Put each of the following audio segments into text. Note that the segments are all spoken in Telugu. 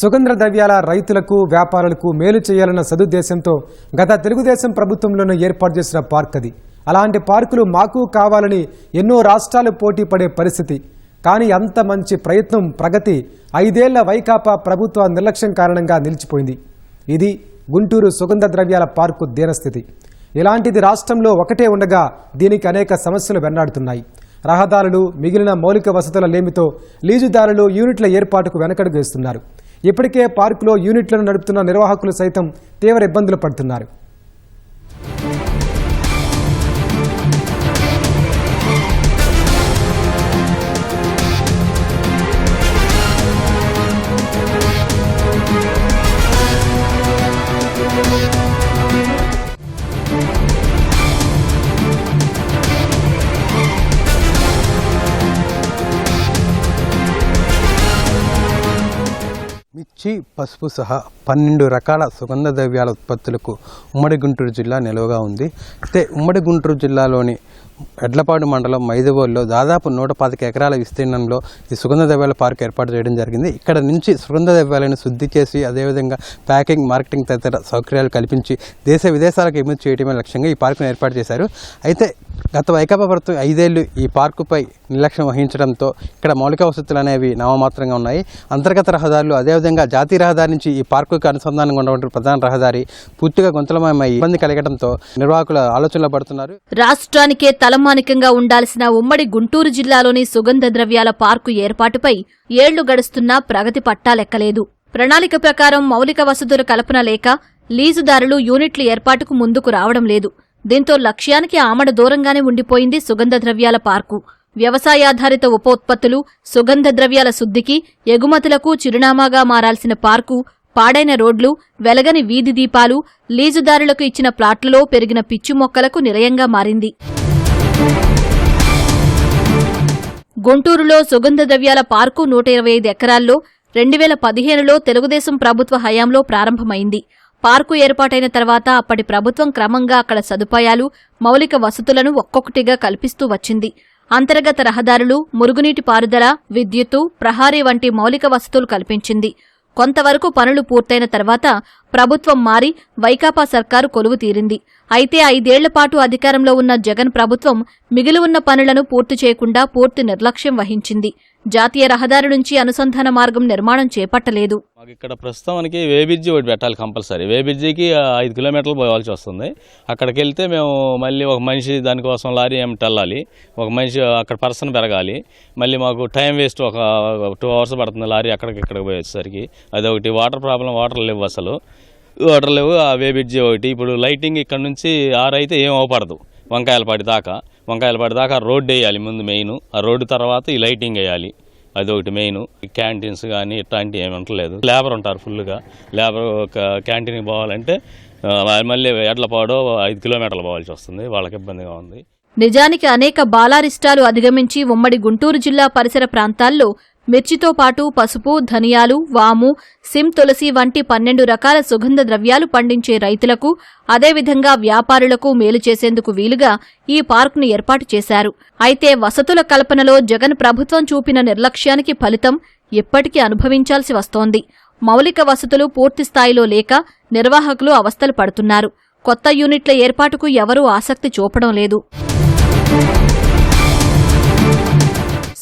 సుగంధ ద్రవ్యాల రైతులకు వ్యాపారులకు మేలు చేయాలన్న సదుద్దేశంతో గత తెలుగుదేశం ప్రభుత్వంలోనే ఏర్పాటు చేసిన పార్క్ అది అలాంటి పార్కులు మాకు కావాలని ఎన్నో రాష్ట్రాలు పోటీ పడే పరిస్థితి. కానీ అంత మంచి ప్రయత్నం ప్రగతి ఐదేళ్ళ వైకాపా ప్రభుత్వ నిర్లక్ష్యం కారణంగా నిలిచిపోయింది. ఇది గుంటూరు సుగంధ ద్రవ్యాల పార్కు దీనస్థితి. ఇలాంటిది రాష్ట్రంలో ఒకటే ఉండగా దీనికి అనేక సమస్యలు వెన్నాడుతున్నాయి రహదారులు మిగిలిన మౌలిక వసతుల లేమితో లీజుదారులు యూనిట్ల ఏర్పాటుకు వెనకడుగు వేస్తున్నారు. ఇప్పటికే పార్కులో యూనిట్లను నడుపుతున్న నిర్వాహకులు సైతం తీవ్ర ఇబ్బందులు పడుతున్నారు. మిర్చి పసుపు సహా పన్నెండు రకాల సుగంధ ద్రవ్యాల ఉత్పత్తులకు ఉమ్మడి గుంటూరు జిల్లా నిలువగా ఉంది. అయితే ఉమ్మడి గుంటూరు జిల్లాలోని ఎడ్లపాడు మండలం మైదవోల్లో దాదాపు నూట పాతిక ఎకరాల విస్తీర్ణంలో ఈ సుగంధ ద్రవ్యాల పార్క్ ఏర్పాటు చేయడం జరిగింది. ఇక్కడ నుంచి సుగంధ ద్రవ్యాలను శుద్ధి చేసి అదేవిధంగా ప్యాకింగ్ మార్కెటింగ్ తదితర సౌకర్యాలు కల్పించి దేశ విదేశాలకు ఎగుమతి చేయడమే లక్ష్యంగా ఈ పార్కును ఏర్పాటు చేశారు. అయితే గత వైకాపా ప్రభుత్వం ఐదేళ్ళు ఈ పార్కుపై నిర్లక్ష్యం వహించడంతో ఇక్కడ మౌలిక వసతులు అనేవి నామమాత్రంగా ఉన్నాయి. అంతర్గత రహదారులు అదేవిధంగా జాతీయ రహదారి నుంచి ఈ పార్కుకు అనుసంధానంగా ఉన్నటువంటి ప్రధాన రహదారి పూర్తిగా గుంతలమయమై ఇబ్బంది కలగడంతో నిర్వాహకుల ఆలోచనలో పడుతున్నారు. రాష్ట్రానికే తలమానికంగా ఉండాల్సిన ఉమ్మడి గుంటూరు జిల్లాలోని సుగంధ ద్రవ్యాల పార్కు ఏర్పాటుపై ఏళ్ళు గడుస్తున్నా ప్రగతి పట్టాలెక్కలేదు ప్రణాళిక ప్రకారం మౌలిక వసతుల కల్పన లేక లీజుదారులు యూనిట్ల ఏర్పాటుకు ముందుకు రావడం లేదు. దీంతో లక్ష్యానికి ఆమడ దూరంగానే ఉండిపోయింది సుగంధ ద్రవ్యాల పార్కు. వ్యవసాయాధారిత ఉపోత్పత్తులు సుగంధ ద్రవ్యాల శుద్ధికి ఎగుమతులకు చిరునామాగా మారాల్సిన పార్కు పాడైన రోడ్లు వెలగని వీధి దీపాలు లీజుదారులకు ఇచ్చిన ప్లాట్లలో పెరిగిన పిచ్చి మొక్కలకు నిలయంగా మారింది. గుంటూరులో సుగంధ ద్రవ్యాల పార్కు నూట ఇరవై ఐదు ఎకరాల్లో రెండు వేల పదిహేనులో తెలుగుదేశం ప్రభుత్వ హయాంలో ప్రారంభమైంది. పార్కు ఏర్పాటైన తర్వాత అప్పటి ప్రభుత్వం క్రమంగా అక్కడ సదుపాయాలు మౌలిక వసతులను ఒక్కొక్కటిగా కల్పిస్తూ వచ్చింది. అంతర్గత రహదారులు మురుగునీటి పారుదల విద్యుత్తు ప్రహారీ వంటి మౌలిక వసతులు కల్పించింది. కొంతవరకు పనులు పూర్తయిన తర్వాత ప్రభుత్వం మారి వైకాపా సర్కారు కొలువు తీరింది. అయితే ఐదేళ్ళపాటు అధికారంలో ఉన్న జగన్ ప్రభుత్వం మిగిలి ఉన్న పనులను పూర్తి చేయకుండా పూర్తి నిర్లక్ష్యం వహించింది. జాతీయ రహదారి నుంచి అనుసంధాన మార్గం నిర్మాణం చేపట్టలేదు. మాకు ఇక్కడ ప్రస్తుతానికి వే ఒకటి పెట్టాలి కంపల్సరీ. వే ఐదు కిలోమీటర్లు పోవాల్సి వస్తుంది. అక్కడికి వెళ్తే మేము మళ్ళీ ఒక మనిషి దానికోసం లారీ ఏమిటి వెళ్ళాలి ఒక మనిషి అక్కడ పర్సన్ పెరగాలి. మళ్ళీ మాకు టైం వేస్ట్ ఒక టూ అవర్స్ పడుతుంది లారీ అక్కడికి ఇక్కడికి పోయేసరికి. అది ఒకటి వాటర్ ప్రాబ్లం వాటర్ లేవు అసలు. వాటర్ లేవు ఆ వే ఒకటి. ఇప్పుడు లైటింగ్ ఇక్కడ నుంచి ఆరైతే అయితే ఏం అవపడదు. వంకాయలపాటి దాకా. వంకాయలు దాకా రోడ్డు వేయాలి ముందు మెయిన్. ఆ రోడ్డు తర్వాత ఈ లైటింగ్ వేయాలి. అది ఒకటి మెయిన్. క్యాంటీన్స్ కానీ ఇట్లాంటివి ఏమి ఉండలేదు లేబర్ ఉంటారు ఫుల్గా లేబర్ ఒక క్యాంటీన్కి పోవాలంటే ఆ, మళ్ళీ ఎడ్లపాడో ఐదు కిలోమీటర్లు పోవాల్సి వస్తుంది. వాళ్ళకి ఇబ్బందిగా ఉంది. నిజానికి అనేక బాలారిష్టాలు అధిగమించి ఉమ్మడి గుంటూరు జిల్లా పరిసర ప్రాంతాల్లో మిర్చితో పాటు పసుపు ధనియాలు వాము సిమ్ తులసి వంటి పన్నెండు రకాల సుగంధ ద్రవ్యాలు పండించే రైతులకు అదేవిధంగా వ్యాపారులకు మేలు చేసేందుకు వీలుగా ఈ పార్కును ఏర్పాటు చేశారు. అయితే వసతుల కల్పనలో జగన్ ప్రభుత్వం చూపిన నిర్లక్ష్యానికి ఫలితం ఇప్పటికీ అనుభవించాల్సి వస్తోంది. మౌలిక వసతులు పూర్తిస్థాయిలో లేక నిర్వాహకులు అవస్థలు పడుతున్నారు. కొత్త యూనిట్ల ఏర్పాటుకు ఎవరూ ఆసక్తి చూపడం లేదు.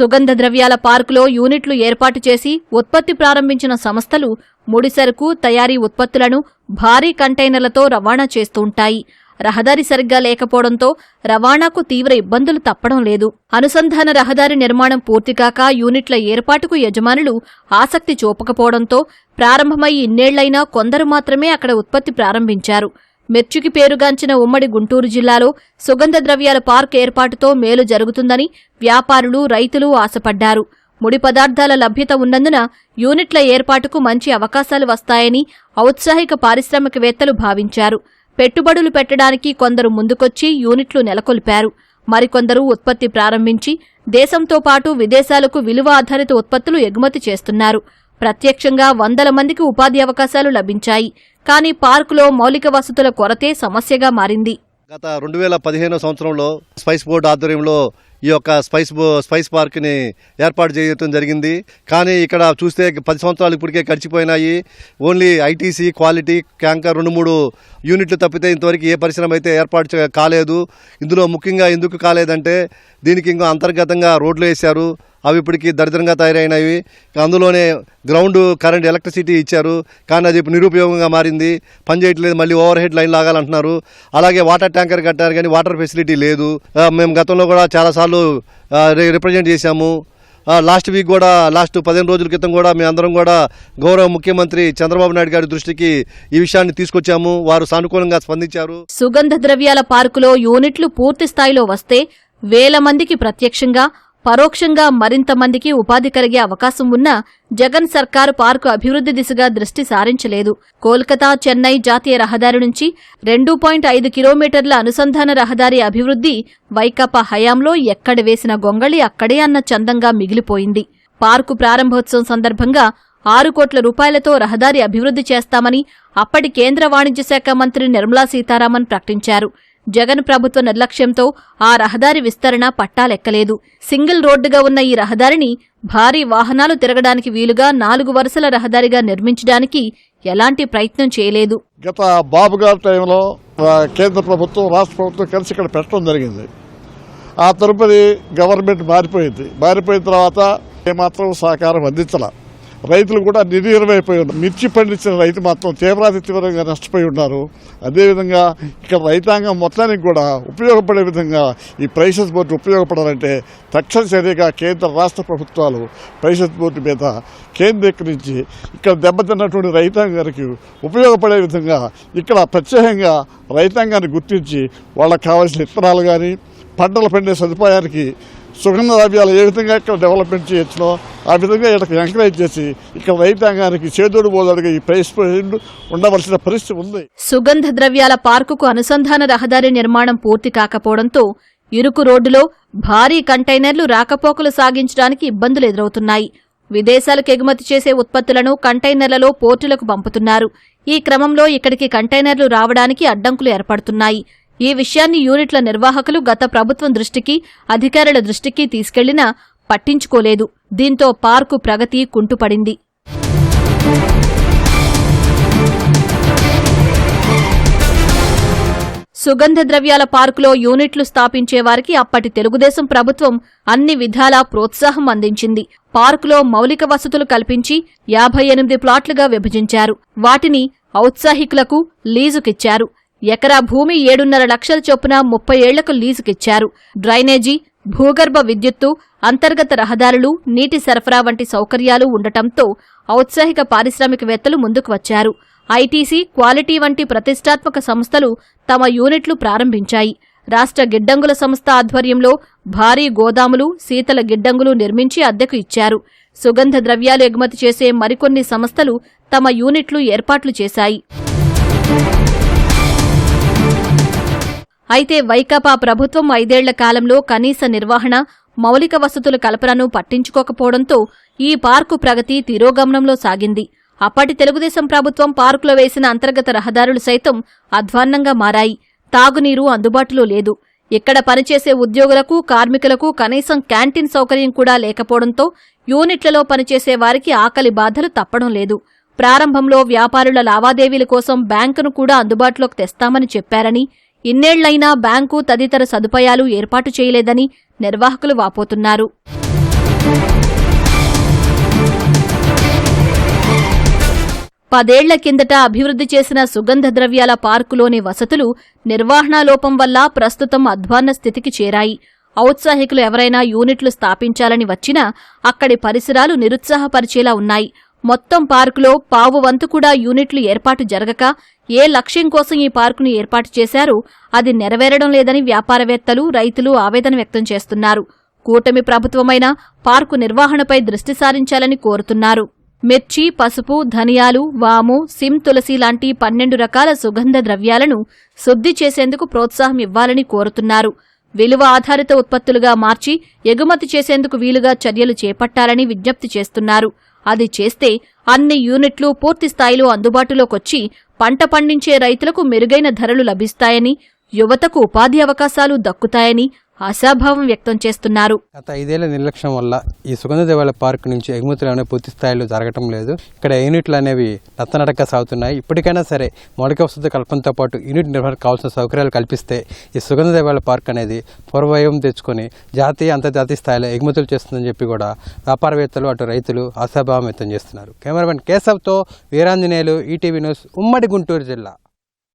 సుగంధ ద్రవ్యాల పార్కులో యూనిట్లు ఏర్పాటు చేసి ఉత్పత్తి ప్రారంభించిన సంస్థలు ముడిసరుకు తయారీ ఉత్పత్తులను భారీ కంటైనర్లతో రవాణా చేస్తుంటాయి రహదారి సరిగ్గా లేకపోవడంతో రవాణాకు తీవ్ర ఇబ్బందులు తప్పడం లేదు. అనుసంధాన రహదారి నిర్మాణం పూర్తికాక యూనిట్ల ఏర్పాటుకు యజమానులు ఆసక్తి చూపకపోవడంతో ప్రారంభమై ఇన్నేళ్ళైనా కొందరు మాత్రమే అక్కడ ఉత్పత్తి ప్రారంభించారు. మిర్చికి పేరుగాంచిన ఉమ్మడి గుంటూరు జిల్లాలో సుగంధ ద్రవ్యాల పార్క్ ఏర్పాటుతో మేలు జరుగుతుందని వ్యాపారులు రైతులు ఆశపడ్డారు. ముడి పదార్థాల లభ్యత ఉన్నందున యూనిట్ల ఏర్పాటుకు మంచి అవకాశాలు వస్తాయని ఔత్సాహిక పారిశ్రామికవేత్తలు భావించారు. పెట్టుబడులు పెట్టడానికి కొందరు ముందుకొచ్చి యూనిట్లు నెలకొల్పారు. మరికొందరు ఉత్పత్తి ప్రారంభించి దేశంతో పాటు విదేశాలకు విలువ ఆధారిత ఉత్పత్తులు ఎగుమతి చేస్తున్నారు. ప్రత్యక్షంగా వందల మందికి ఉపాధి అవకాశాలు లభించాయి. కానీ పార్కులో మౌలిక వసతుల కొరతే సమస్యగా మారింది. గత రెండు వేల పదిహేను సంవత్సరంలో స్పైస్ బోర్డు ఆధ్వర్యంలో ఈ యొక్క స్పైస్ బో- స్పైస్ పార్క్ని ఏర్పాటు చేయడం జరిగింది. కానీ ఇక్కడ చూస్తే పది సంవత్సరాలు ఇప్పటికే గడిచిపోయినాయి. ఓన్లీ ఐటీసీ క్వాలిటీ క్యాంకర్ రెండు మూడు యూనిట్లు తప్పితే ఇంతవరకు ఏ పరిశ్రమ అయితే ఏర్పాటు కాలేదు. ఇందులో ముఖ్యంగా ఎందుకు కాలేదంటే దీనికి ఇంకా అంతర్గతంగా రోడ్లు వేశారు. అవి ఇప్పటికీ దరిద్రంగా తయారైనవి. అందులోనే గ్రౌండ్ కరెంట్ ఎలక్ట్రిసిటీ ఇచ్చారు. కానీ అది ఇప్పుడు నిరుపయోగంగా మారింది. పనిచేయట్లేదు మళ్ళీ ఓవర్ హెడ్ లైన్ లాగాలంటున్నారు. అలాగే వాటర్ ట్యాంకర్ కట్టారు కానీ వాటర్ ఫెసిలిటీ లేదు. మేము గతంలో కూడా చాలాసార్లు రిప్రజెంట్ చేశాము. లాస్ట్ వీక్ కూడా లాస్ట్ పదిహేను రోజుల క్రితం కూడా మేము అందరం కూడా గౌరవ ముఖ్యమంత్రి చంద్రబాబు నాయుడు గారి దృష్టికి ఈ విషయాన్ని తీసుకొచ్చాము. వారు సానుకూలంగా స్పందించారు. సుగంధ ద్రవ్యాల పార్కులో యూనిట్లు పూర్తి స్థాయిలో వస్తే వేల మందికి ప్రత్యక్షంగా పరోక్షంగా మరింత మందికి ఉపాధి కలిగే అవకాశం ఉన్నా జగన్ సర్కారు పార్కు అభివృద్ధి దిశగా దృష్టి సారించలేదు. కోల్కతా చెన్నై జాతీయ రహదారి నుంచి రెండు పాయింట్ ఐదు కిలోమీటర్ల అనుసంధాన రహదారి అభివృద్ధి వైకాపా హయాంలో ఎక్కడ వేసిన గొంగళి అక్కడే అన్న చందంగా మిగిలిపోయింది. పార్కు ప్రారంభోత్సవం సందర్భంగా ఆరు కోట్ల రూపాయలతో రహదారి అభివృద్ధి చేస్తామని అప్పటి కేంద్ర వాణిజ్య శాఖ మంత్రి నిర్మలా సీతారామన్ ప్రకటించారు. జగన్ ప్రభుత్వ నిర్లక్ష్యంతో ఆ రహదారి విస్తరణ పట్టాలెక్కలేదు. సింగిల్ రోడ్డుగా ఉన్న ఈ రహదారిని భారీ వాహనాలు తిరగడానికి వీలుగా నాలుగు వరుసల రహదారిగా నిర్మించడానికి ఎలాంటి ప్రయత్నం చేయలేదు. గత బాబు గారి టైంలో కేంద్ర ప్రభుత్వం రాష్ట్ర ప్రభుత్వం కలిసి ఇక్కడ పెట్టడం జరిగింది. ఆ తదుపరి గవర్నమెంట్ మారిపోయింది. మారిపోయిన తర్వాత ఏమాత్రం సహకారం అందించాల. రైతులు కూడా నిర్వీర్యమైపోయి ఉన్నారు. మిర్చి పండించిన రైతు మాత్రం తీవ్రాతి తీవ్రంగా నష్టపోయి ఉన్నారు. అదేవిధంగా ఇక్కడ రైతాంగం మొత్తానికి కూడా ఉపయోగపడే విధంగా ఈ ప్రైసెస్ బోర్డు ఉపయోగపడాలంటే తక్షణ చర్యగా కేంద్ర రాష్ట్ర ప్రభుత్వాలు ప్రైసెస్ బోర్డు మీద కేంద్రీకరించి ఇక్కడ దెబ్బతిన్నటువంటి రైతాంగానికి ఉపయోగపడే విధంగా ఇక్కడ ప్రత్యేకంగా రైతాంగాన్ని గుర్తించి వాళ్ళకి కావాల్సిన విత్తనాలు కానీ పంటలు పండే సదుపాయానికి సుగంధ ద్రవ్యాలు ఏ విధంగా ఇక్కడ డెవలప్మెంట్ చేయొచ్చునో ఆ విధంగా ఇక్కడ ఎంకరేజ్ చేసి ఇక్కడ రైతాంగానికి చేదోడు బోదోడుగా ఈ ప్రైస్ ఉండవలసిన పరిస్థితి ఉంది. సుగంధ ద్రవ్యాల పార్కుకు అనుసంధాన రహదారి నిర్మాణం పూర్తి కాకపోవడంతో ఇరుకు రోడ్డులో భారీ కంటైనర్లు రాకపోకలు సాగించడానికి ఇబ్బందులు ఎదురవుతున్నాయి. విదేశాలకు ఎగుమతి చేసే ఉత్పత్తులను కంటైనర్లలో పోర్టులకు పంపుతున్నారు. ఈ క్రమంలో ఇక్కడికి కంటైనర్లు రావడానికి అడ్డంకులు ఏర్పడుతున్నాయి. ఈ విషయాన్ని యూనిట్ల నిర్వాహకులు గత ప్రభుత్వం దృష్టికి అధికారుల దృష్టికి తీసుకెళ్ళినా పట్టించుకోలేదు. దీంతో పార్కు ప్రగతి కుంటుపడింది. సుగంధ ద్రవ్యాల పార్కులో యూనిట్లు స్థాపించే వారికి అప్పటి తెలుగుదేశం ప్రభుత్వం అన్ని విధాలా ప్రోత్సాహం అందించింది. పార్కులో మౌలిక వసతులు కల్పించి యాభై ఎనిమిది ప్లాట్లుగా విభజించారు. వాటిని ఔత్సాహికులకు లీజుకిచ్చారు. ఎకరా భూమి ఏడున్నర లక్షల చొప్పున ముప్పై ఏళ్ళకు లీజుకిచ్చారు. డ్రైనేజీ భూగర్భ విద్యుత్తు అంతర్గత రహదారులు నీటి సరఫరా వంటి సౌకర్యాలు ఉండటంతో ఔత్సాహిక పారిశ్రామికవేత్తలు ముందుకు వచ్చారు. ఐటీసీ క్వాలిటీ వంటి ప్రతిష్టాత్మక సంస్థలు తమ యూనిట్లు ప్రారంభించాయి. రాష్ట్ర గిడ్డంగుల సంస్థ ఆధ్వర్యంలో భారీ గోదాములు శీతల గిడ్డంగులు నిర్మించి అద్దెకు ఇచ్చారు. సుగంధ ద్రవ్యాలు ఎగుమతి చేసే మరికొన్ని సంస్థలు తమ యూనిట్లు ఏర్పాట్లు చేశాయి. అయితే వైకాపా ప్రభుత్వం ఐదేళ్ళ కాలంలో కనీస నిర్వహణ మౌలిక వసతుల కల్పనను పట్టించుకోకపోవడంతో ఈ పార్కు ప్రగతి తిరోగమనంలో సాగింది. అప్పటి తెలుగుదేశం ప్రభుత్వం పార్కులో వేసిన అంతర్గత రహదారులు సైతం అధ్వాన్నంగా మారాయి. తాగునీరు అందుబాటులో లేదు. ఇక్కడ పనిచేసే ఉద్యోగులకు కార్మికులకు కనీసం క్యాంటీన్ సౌకర్యం కూడా లేకపోవడంతో యూనిట్లలో పనిచేసే వారికి ఆకలి బాధలు తప్పడం లేదు. ప్రారంభంలో వ్యాపారుల లావాదేవీల కోసం బ్యాంకును కూడా అందుబాటులోకి తెస్తామని చెప్పారని ఇన్నేళ్ళైనా బ్యాంకు తదితర సదుపాయాలు ఏర్పాటు చేయలేదని నిర్వాహకులు వాపోతున్నారు. పదేళ్ళ కిందట అభివృద్ధి చేసిన సుగంధ ద్రవ్యాల పార్కులోని వసతులు నిర్వహణాలోపం వల్ల ప్రస్తుతం అధ్వాన్న స్థితికి చేరాయి. ఔత్సాహికులు ఎవరైనా యూనిట్లు స్థాపించాలని వచ్చినా అక్కడి పరిసరాలు నిరుత్సాహపరిచేలా ఉన్నాయి. మొత్తం పార్కులో పావు వంతు కూడా యూనిట్లు ఏర్పాటు జరగక ఏ లక్ష్యం కోసం ఈ పార్కును ఏర్పాటు చేశారో అది నెరవేరడం లేదని వ్యాపారవేత్తలు రైతులు ఆవేదన వ్యక్తం చేస్తున్నారు. కూటమి ప్రభుత్వమైన పార్కు నిర్వహణపై దృష్టి సారించాలని కోరుతున్నారు. మిర్చి పసుపు ధనియాలు వాము సిమ్ తులసి లాంటి పన్నెండు రకాల సుగంధ ద్రవ్యాలను శుద్ధి చేసేందుకు ప్రోత్సాహం ఇవ్వాలని కోరుతున్నారు. విలువ ఆధారిత ఉత్పత్తులుగా మార్చి ఎగుమతి చేసేందుకు వీలుగా చర్యలు చేపట్టాలని విజ్ఞప్తి చేస్తున్నారు. అది చేస్తే అన్ని యూనిట్లు పూర్తి స్థాయిలో అందుబాటులోకొచ్చి పంట పండించే రైతులకు మెరుగైన ధరలు లభిస్తాయని యువతకు ఉపాధి అవకాశాలు దక్కుతాయని ఆశాభావం వ్యక్తం చేస్తున్నారు. గత ఐదేళ్ళ నిర్లక్ష్యం వల్ల ఈ సుగంధ దేవాలయ పార్క్ నుంచి ఎగుమతులు అనేవి పూర్తి స్థాయిలో జరగటం లేదు. ఇక్కడ యూనిట్లు అనేవి నత్తనడక సాగుతున్నాయి. ఇప్పటికైనా సరే మౌలిక వసతి కల్పనతో పాటు యూనిట్ నిర్వహణ కావాల్సిన సౌకర్యాలు కల్పిస్తే ఈ సుగంధ దేవాలయ పార్క్ అనేది పూర్వవయం తెచ్చుకొని జాతీయ అంతర్జాతీయ స్థాయిలో ఎగుమతులు చేస్తుందని చెప్పి కూడా వ్యాపారవేత్తలు అటు రైతులు ఆశాభావం వ్యక్తం చేస్తున్నారు. కెమెరామెన్ కేశవ్తో వీరాంజనేయులు ఈటీవీ న్యూస్ ఉమ్మడి గుంటూరు జిల్లా.